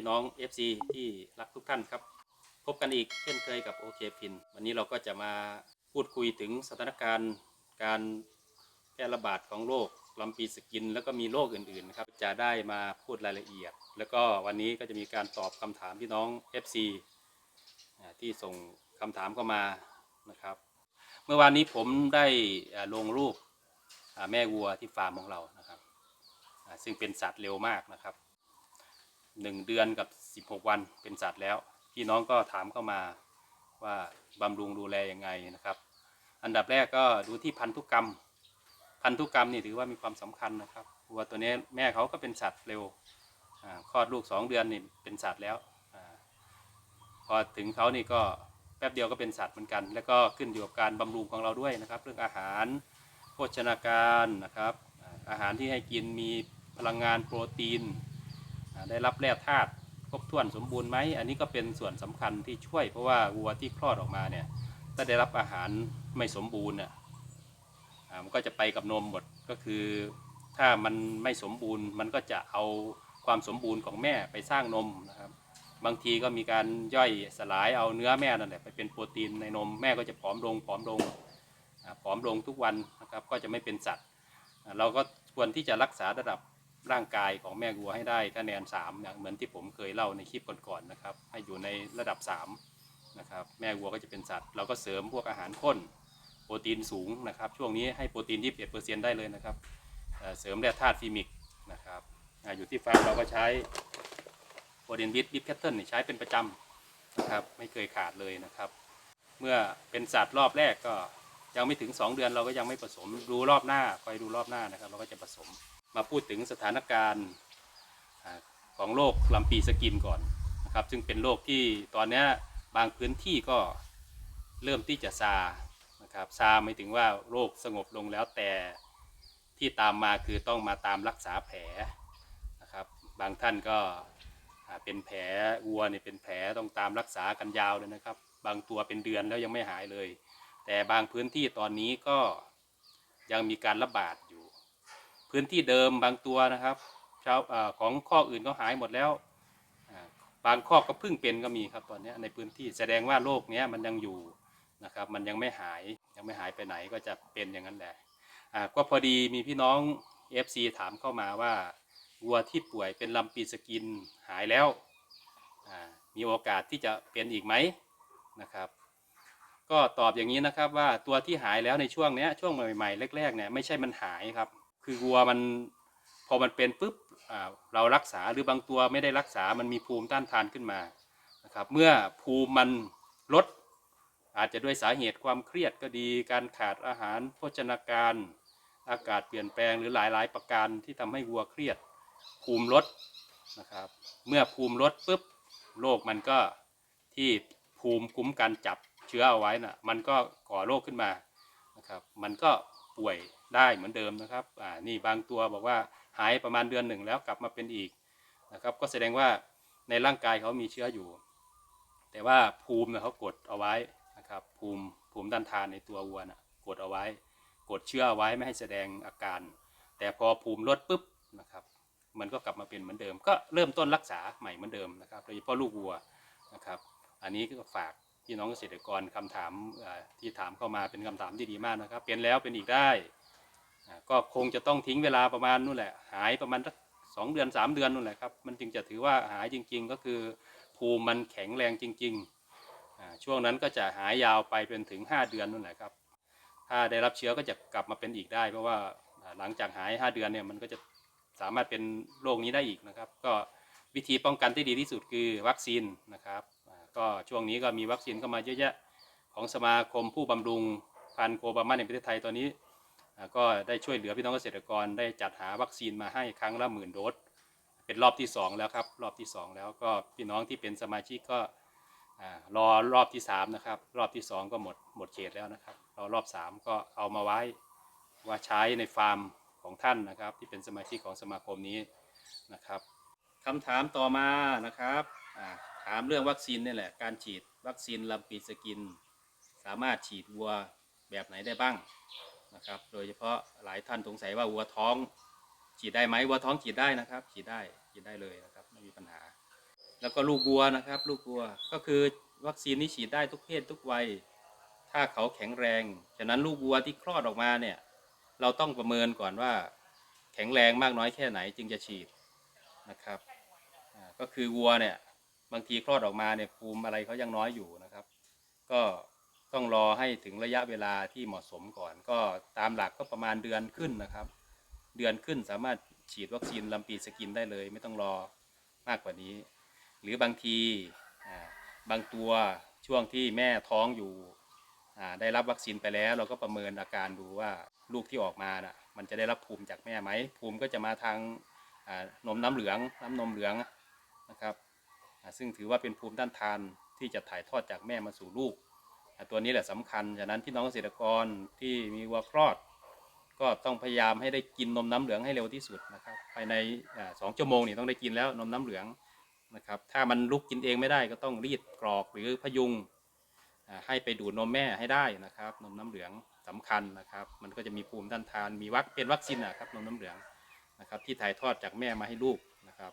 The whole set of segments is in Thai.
พี่น้อง FC ที่รักทุกท่านครับ พบกันอีกเช่นเคยกับโอเคพินวันนี้เราก็จะมาพูดคุยถึงสถานการณ์การแพร่ระบาดของโรคลำปีสกิน แล้วก็มีโรคอื่นๆนะครับจะได้มาพูดรายละเอียด แล้วก็วันนี้ก็จะมีการตอบคำถามพี่น้อง FC ที่ส่งคำถามเข้ามานะครับ เมื่อวานนี้ผมได้ลงรูปแม่วัวที่ฟาร์มของเรานะครับ ซึ่งเป็นสัตว์เร็วมากนะครับ หนึ่งเดือนกับ16วันเป็นสัตว์แล้ว พี่น้องก็ถามเข้ามาว่าบำรุงดูแลยังไงนะครับ อันดับแรกก็ดูที่พันธุกรรม พันธุกรรมนี่ถือว่ามีความสำคัญนะครับวัวตัวนี้แม่เขาก็เป็นสัตว์เร็วคลอดลูก2เดือนนี่เป็นสัตว์แล้วอพอถึงเขานี่ก็แป๊บเดียวก็เป็นสัตว์เหมือนกัน แล้วก็ขึ้นอยู่กับการบำรุงของเราด้วยนะครับ เรื่องอาหารโภชนาการนะครับ อาหารที่ให้กินมีพลังงานโปรตีน ได้รับแร่ธาตุครบถ้วนสมบูรณ์ไหมอันนี้ก็เป็นส่วนสำคัญที่ช่วยเพราะว่าวัวที่คลอดออกมาเนี่ยถ้าได้รับอาหารไม่สมบูรณ์น่ะอ่ามันก็จะไปกับนมหมดก็คือ ถ้ามันไม่สมบูรณ์มันก็จะเอาความสมบูรณ์ของแม่ไปสร้างนมนะครับบางทีก็มีการย่อยสลายเอาเนื้อแม่นั่นแหละไปเป็นโปรตีนในนมแม่ก็จะผอมลงผอมลงผอมลงทุกวันนะครับก็จะไม่เป็นสัตว์ เราก็ควรที่จะรักษาระดับ ร่างกายของแม่วัวให้ได้คะแนน3อย่างเหมือนที่ผมเคยเล่าในคลิปก่อนๆนะครับ ให้อยู่ในระดับ3นะครับแม่วัวก็จะเป็นสัตว์ เราก็เสริมพวกอาหารข้นโปรตีนสูงนะครับ ช่วงนี้ให้โปรตีน 21%ได้เลยนะครับเเสริมแร่ธาตุฟีมิกนะครับออยู่ที่ฟาร์มเราก็ใช้โปรตีนวิทวิทแคทเทิลใช้เป็นประจำนะครับไม่เคยขาดเลยนะครับ เมื่อเป็นสัตว์รอบแรกก็ยังไม่ถึง 2 เดือนเราก็ยังไม่ผสมดูรอบหน้าคอยดูรอบหน้านะครับ เราก็จะผสม มาพูดถึงสถานการณ์ของโรคลำปีสกินก่อนนะครับ ซึ่งเป็นโรคที่ตอนนี้บางพื้นที่ก็เริ่มที่จะซานะครับซาไม่ถึงว่าโรคสงบลงแล้วแต่ที่ตามมาคือต้องมาตามรักษาแผลนะครับ บางท่านก็เป็นแผลวัวเนี่ยเป็นแผลต้องตามรักษากันยาวเลยนะครับ บางตัวเป็นเดือนแล้วยังไม่หายเลย แต่บางพื้นที่ตอนนี้ก็ยังมีการระบาด พื้นที่เดิมบางตัวนะครับชาวอาของข้ออื่นก็หายหมดแล้ว บางข้อก็เพิ่งเป็นก็มีครับตอนนี้ในพื้นที่แสดงว่าโรคเนี้ยมันยังอยู่นะครับ มันยังไม่หายยังไม่หายไปไหนก็จะเป็นอย่างนั้นแหละก็พอดีมีพี่น้อง FC ถามเข้ามาว่าวัวที่ป่วยเป็นลำปีสกินหายแล้วมีโอกาสที่จะเป็นอีกไหมนะครับ ก็ตอบอย่างนี้นะครับว่าตัวที่หายแล้วในช่วงเนี้ยช่วงใหม่ๆแรกๆเนี่ยไม่ใช่มันหายครับ คือวัวมันพอมันเป็นปุ๊บเรารักษาหรือบางตัวไม่ได้รักษามันมีภูมิต้านทานขึ้นมานะครับเมื่อภูมิมันลด อาจจะด้วยสาเหตุความเครียดก็ดี การขาดอาหารโภชนาการ อากาศเปลี่ยนแปลงหรือหลายๆ ประการที่ทำให้วัวเครียด ภูมิลดนะครับ เมื่อภูมิลดปุ๊บโรคมันก็ที่ภูมิคุ้มกันจับเชื้อเอาไว้น่ะมันก็ก่อโรคขึ้นมานะครับ มันก็ ป่วยได้เหมือนเดิมนะครับอ่านี่บางตัวบอกว่าหายประมาณเดือนหนึ่งแล้วกลับมาเป็นอีกนะครับ ก็แสดงว่าในร่างกายเขามีเชื้ออยู่ แต่ว่าภูมิเนี่ยเขากดเอาไว้นะครับภูมิภูมิต้านทานในตัววัวนะกดเอาไว้ กดเชื้อเอาไว้ไม่ให้แสดงอาการ แต่พอภูมิลดปุ๊บนะครับมันก็กลับมาเป็นเหมือนเดิม ก็เริ่มต้นรักษาใหม่เหมือนเดิมนะครับโดยเฉพาะลูกวัวนะครับ อันนี้ก็ฝาก พี่น้องเกษตรกรคำถามที่ถามเข้ามาเป็นคำถามที่ดีมากนะครับ เป็นแล้วเป็นอีกได้ก็คงจะต้องทิ้งเวลาประมาณนู่นแหละ หายประมาณสักสองเดือนสามเดือนนู่นแหละครับ มันจึงจะถือว่าหายจริง ๆ ก็คือภูมิมันแข็งแรงจริงๆ ช่วงนั้นก็จะหายยาวไปเป็นถึง 5 เดือนนู่นแหละครับ ถ้าได้รับเชื้อก็จะกลับมาเป็นอีกได้ เพราะว่าหลังจากหาย 5 เดือนเนี่ยมันก็จะสามารถเป็นโรคนี้ได้อีกนะครับ ก็วิธีป้องกันที่ดีที่สุดคือวัคซีนนะครับ ก็ช่วงนี้ก็มีวัคซีนเข้ามาเยอะแยะของสมาคมผู้บำรุงพันธุ์โคบามาในประเทศไทยตอนนี้ ก็ได้ช่วยเหลือพี่น้องเกษตรกรได้จัดหาวัคซีนมาให้ครั้งละหมื่นโดสเป็นรอบที่ 2 แล้วครับ รอบที่ 2 แล้วก็พี่น้องที่เป็นสมาชิกก็รอรอบที่3นะครับรอบที่ 2 ก็หมดหมดเขตแล้วนะครับรอรอบ 3 ก็เอามาไว้ว่าใช้ในฟาร์มของท่านนะครับ ที่เป็นสมาชิกของสมาคมนี้นะครับคำถามต่อมานะครับ ถามเรื่องวัคซีนนี่แหละ การฉีดวัคซีนลำปีสกิน สามารถฉีดวัวแบบไหนได้บ้างนะครับ โดยเฉพาะหลายท่านสงสัยว่าวัวท้อง ฉีดได้ไหมวัวท้องฉีดได้นะครับ ฉีดได้ฉีดได้เลยนะครับไม่มีปัญหา แล้วก็ลูกวัวนะครับ ลูกวัวก็คือวัคซีนนี้ฉีดได้ทุกเพศทุกวัย ถ้าเขาแข็งแรงฉะนั้นลูกวัวที่คลอดออกมาเนี่ยเราต้องประเมินก่อนว่า แข็งแรงมากน้อยแค่ไหนจึงจะฉีดนะครับก็คือวัวเนี่ย บางทีคลอดออกมาเนี่ยภูมิอะไรเขายังน้อยอยู่นะครับ ก็ต้องรอให้ถึงระยะเวลาที่เหมาะสมก่อน ก็ตามหลักก็ประมาณเดือนขึ้นนะครับ เดือนขึ้นสามารถฉีดวัคซีนลำปีสกินได้เลย ไม่ต้องรอมากกว่านี้ หรือบางทีบางตัวช่วงที่แม่ท้องอยู่ได้รับวัคซีนไปแล้ว เราก็ประเมินอาการดูว่าลูกที่ออกมาน่ะมันจะได้รับภูมิจากแม่ไหมภูมิก็จะมาทางนมน้ำเหลืองน้ำนมเหลืองนะครับ ซึ่งถือว่าเป็นภูมิต้านทานที่จะถ่ายทอดจากแม่มาสู่ลูก ตัวนี้แหละสำคัญฉะนั้นพี่น้องเกษตรกรที่มีวัวคลอด ก็ต้องพยายามให้ได้กินนมน้ำเหลืองให้เร็วที่สุดนะครับภายในสองชั่วโมงนี่ต้องได้กินแล้วนมน้ำเหลืองนะครับถ้ามันลุกกินเองไม่ได้ก็ต้องรีดกรอกหรือพยุงให้ไปดูดนมแม่ให้ได้นะครับนมน้ำเหลืองสำคัญนะครับ มันก็จะมีภูมิต้านทานมีวัคเป็นวัคซีนนะครับนมน้ำเหลืองนะครับที่ถ่ายทอดจากแม่มาให้ลูกนะครับ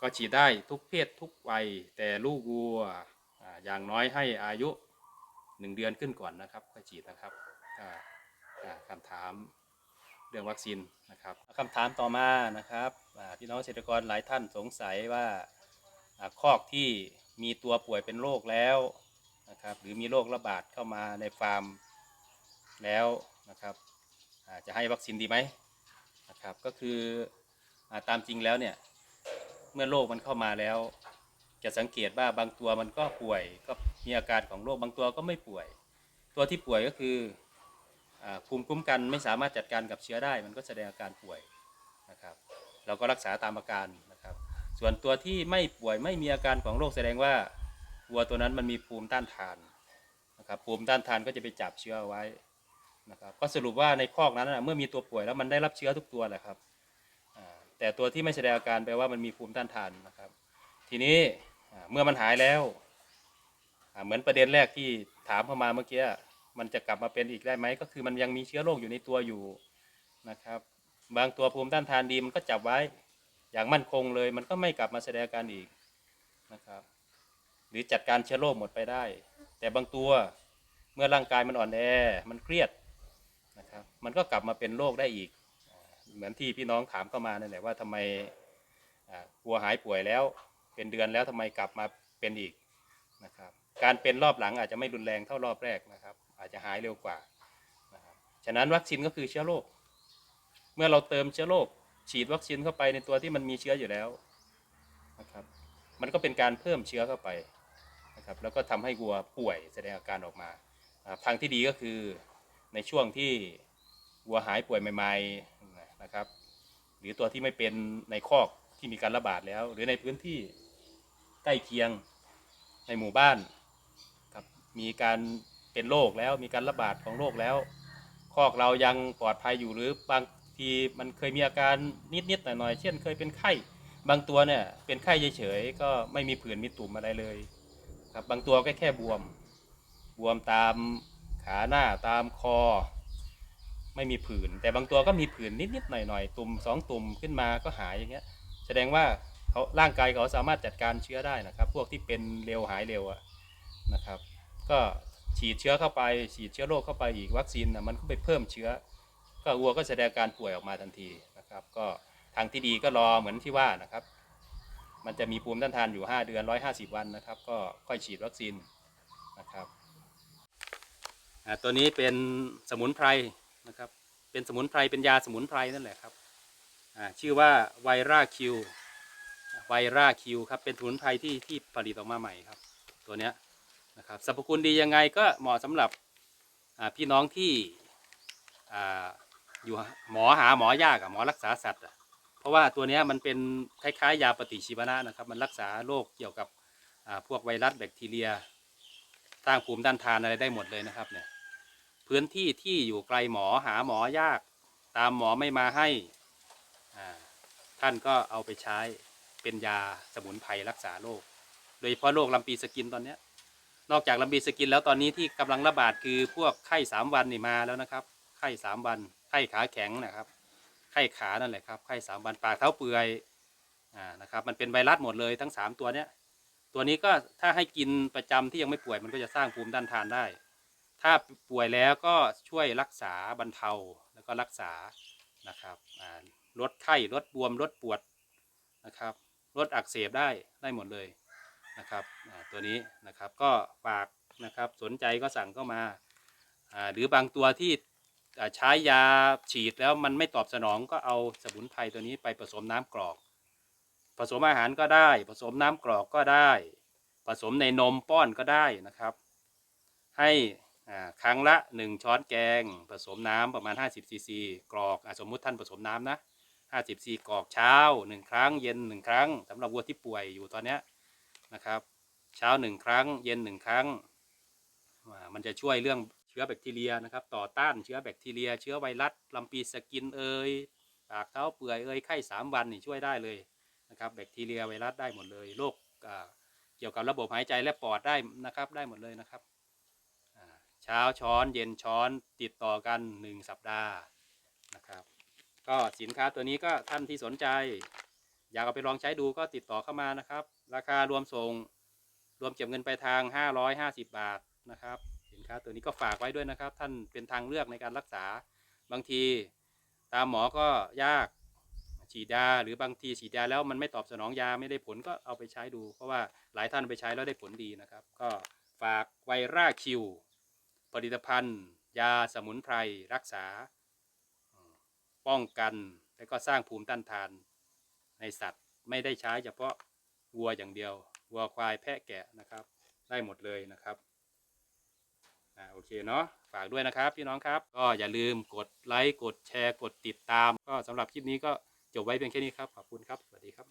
ก็ฉีดได้ทุกเพศทุกวัย แต่ลูกวัวอย่างน้อยให้อายุหนึ่งเดือนขึ้นก่อนนะครับค่อยฉีดนะครับคำถามเรื่องวัคซีนนะครับคำถามต่อมานะครับพี่น้องเกษตรกรหลายท่านสงสัยว่าคอกที่มีตัวป่วยเป็นโรคแล้วนะครับหรือมีโรคระบาดเข้ามาในฟาร์มแล้วนะครับจะให้วัคซีนดีไหมนะครับก็คือตามจริงแล้วเนี่ย มื่อโรคมันเข้ามาแล้ว จะสังเกตว่าบางตัวมันก็ป่วย ก็มีอาการของโรคบางตัวก็ไม่ป่วย ตัวที่ป่วยก็คือภูมิคุ้มกันไม่สามารถจัดการกับเชื้อได้ มันก็แสดงอาการป่วยนะครับ เราก็รักษาตามอาการนะครับ ส่วนตัวที่ไม่ป่วยไม่มีอาการของโรคแสดงว่าวัวตัวนั้นมันมีภูมิต้านทานนะครับภูมิต้านทานก็จะไปจับเชื้อไว้นะครับก็สรุปว่าในคอกนั้นนะเมื่อมีตัวป่วยแล้วมันได้รับเชื้อทุกตัวแหละครับ แต่ตัวที่ไม่แสดงอาการแปลว่ามันมีภูมิต้านทานนะครับ ทีนี้เมื่อมันหายแล้วเหมือนประเด็นแรกที่ถามเข้ามาเมื่อกี้มันจะกลับมาเป็นอีกได้ไหมก็คือมันยังมีเชื้อโรคอยู่ในตัวอยู่นะครับ บางตัวภูมิต้านทานดีมันก็จับไว้อย่างมั่นคงเลย มันก็ไม่กลับมาแสดงอาการอีกนะครับ หรือจัดการเชื้อโรคหมดไปได้ แต่บางตัวเมื่อร่างกายมันอ่อนแอมันเครียดนะครับ มันก็กลับมาเป็นโรคได้อีก เหมือนที่พี่น้องถามเข้ามานั่นแหละว่าทำไมกลัวหายป่วยแล้ว เป็นเดือนแล้วทำไมกลับมาเป็นอีกนะครับ การเป็นรอบหลังอาจจะไม่รุนแรงเท่ารอบแรกนะครับ อาจจะหายเร็วกว่านะครับฉะนั้นวัคซีนก็คือเชื้อโรคเมื่อเราเติมเชื้อโรคฉีดวัคซีนเข้าไปในตัวที่มันมีเชื้ออยู่แล้วนะครับ มันก็เป็นการเพิ่มเชื้อเข้าไปนะครับ แล้วก็ทำให้วัวป่วยแสดงอาการออกมาอ่าทางที่ดีก็คือในช่วงที่วัวหายป่วยใหม่ๆ นะครับ หรือตัวที่ไม่เป็นในคอกที่มีการระบาดแล้ว หรือในพื้นที่ใกล้เคียงในหมู่บ้านครับมีการเป็นโรคแล้วมีการระบาดของโรคแล้ว คอกเรายังปลอดภัยอยู่หรือบางทีมันเคยมีอาการนิดๆหน่อยๆเช่น เคยเป็นไข้ บางตัวเนี่ยเป็นไข้เฉยๆก็ไม่มีผื่นมีตุ่มอะไรเลยครับบางตัวก็แค่บวม บวมตามขาหน้าตามคอ ไม่มีผื่น แต่บางตัวก็มีผื่นนิดๆหน่อยๆตุ่มสองตุ่มขึ้นมาก็หายอย่างเงี้ย แสดงว่าเขาร่างกายเขาสามารถจัดการเชื้อได้นะครับ พวกที่เป็นเร็วหายเร็วอะนะครับ ก็ฉีดเชื้อเข้าไป ฉีดเชื้อโรคเข้าไปอีกวัคซีนนะมันก็ไปเพิ่มเชื้อ ก็วัวก็แสดงการป่วยออกมาทันทีนะครับ ก็ทางที่ดีก็รอเหมือนที่ว่านะครับ มันจะมีภูมิต้านทานอยู่ 5 เดือน 150 วันนะครับ ก็ค่อยฉีดวัคซีนนะครับตัวนี้เป็นสมุนไพร นะครับ เป็นสมุนไพรเป็นยาสมุนไพรนั่นแหละครับชื่อว่าไวราคิวไวราคิวครับเป็นสมุนไพรที่ที่ผลิตออกมาใหม่ครับ ตัวเนี้ยนะครับสรรพคุณดียังไงก็เหมาะสำหรับพี่น้องที่ออยู่หมอหาหมอยากอะหมอรักษาสัตว์เพราะว่าตัวนี้มันเป็นคล้ายๆ ยาปฏิชีวนะนะครับ มันรักษาโรคเกี่ยวกับพวกไวรัสแบคทีเรียสร้างภูมิต้านทานอะไรได้หมดเลยนะครับเนี่ย พื้นที่ที่อยู่ไกลหมอหาหมอยาก ตามหมอไม่มาให้ท่านก็เอาไปใช้เป็นยาสมุนไพรรักษาโรคโดยเฉพาะโรคลำปีสกินตอนนี้นอกจากลำปีสกินแล้วตอนนี้ที่กำลังระบาดคือพวกไข้สามวันนี่มาแล้วนะครับ ไข้สามวัน ไข้ขาแข็งนะครับ ไข้ขานั่นแหละครับไข้สามวันปากเท้าเปื่อยอ่านะครับ มันเป็นไวรัสหมดเลยทั้ง 3 ตัวเนี้ยตัวนี้ก็ถ้าให้กินประจำที่ยังไม่ป่วยมันก็จะสร้างภูมิต้านทานได้ ถ้าป่วยแล้วก็ช่วยรักษาบรรเทาแล้วก็รักษานะครับลดไข้ลดบวมลดปวดนะครับลดอักเสบได้ได้หมดเลยนะครับตัวนี้นะครับก็ฝากนะครับสนใจก็สั่งเข้ามาหรือบางตัวที่ใช้ยาฉีดแล้วมันไม่ตอบสนองก็เอาสมุนไพรตัวนี้ไปผสมน้ำกรอก ผสมอาหารก็ได้ ผสมน้ำกรอกก็ได้ ผสมในนมป้อนก็ได้นะครับ ให้ ครั้งละ 1 ช้อนแกง ผสมน้ำประมาณ 50ซีซีกรอกอสมมุติท่านผสมน้ำนะ50ซีกรอกเช้า 1 ครั้ง เย็น 1 ครั้งสำหรับวัวที่ป่วยอยู่ตอนเนี้ยนะครับ เช้า 1 ครั้ง เย็น 1 ครั้ง มันจะช่วยเรื่องเชื้อแบคทีเรียนะครับ ต่อต้านเชื้อแบคทีเรีย เชื้อไวรัสลำปีสกินเอยปากเท้าเปื่อยเอยไข้ 3 วันนี่ช่วยได้เลยนะครับแบคทีเรียไวรัสได้หมดเลยโรคเกี่ยวกับระบบหายใจและปอดได้นะครับได้หมดเลยนะครับ ช้าช้อนเย็นช้อนติดต่อกัน 1 สัปดาห์นะครับ ก็สินค้าตัวนี้ก็ท่านที่สนใจ อยากเอาไปลองใช้ดูก็ติดต่อเข้ามานะครับ ราคารวมส่งรวมเก็บเงินไปลายทาง 550 บาทนะครับ สินค้าตัวนี้ก็ฝากไว้ด้วยนะครับ ท่านเป็นทางเลือกในการรักษาบางทีตามหมอก็ยากฉีดยาหรือบางทีฉีดยาแล้วมันไม่ตอบสนองยาไม่ได้ผลก็เอาไปใช้ดู เพราะว่าหลายท่านไปใช้แล้วได้ผลดีนะครับ ก็ฝากไวร่าคิว ผลิตภัณฑ์ ยาสมุนไพรรักษา ป้องกันและก็สร้างภูมิต้านทานในสัตว์ไม่ได้ใช้เฉพาะวัวอย่างเดียว วัวควายแพะแกะนะครับ ได้หมดเลยนะครับอ่าโอเคเนาะฝากด้วยนะครับพี่น้องครับ ก็อย่าลืมกดไลค์กดแชร์ กดติดตาม ก็สำหรับคลิปนี้ก็จบไว้เพียงแค่นี้ครับ ขอบคุณครับ สวัสดีครับ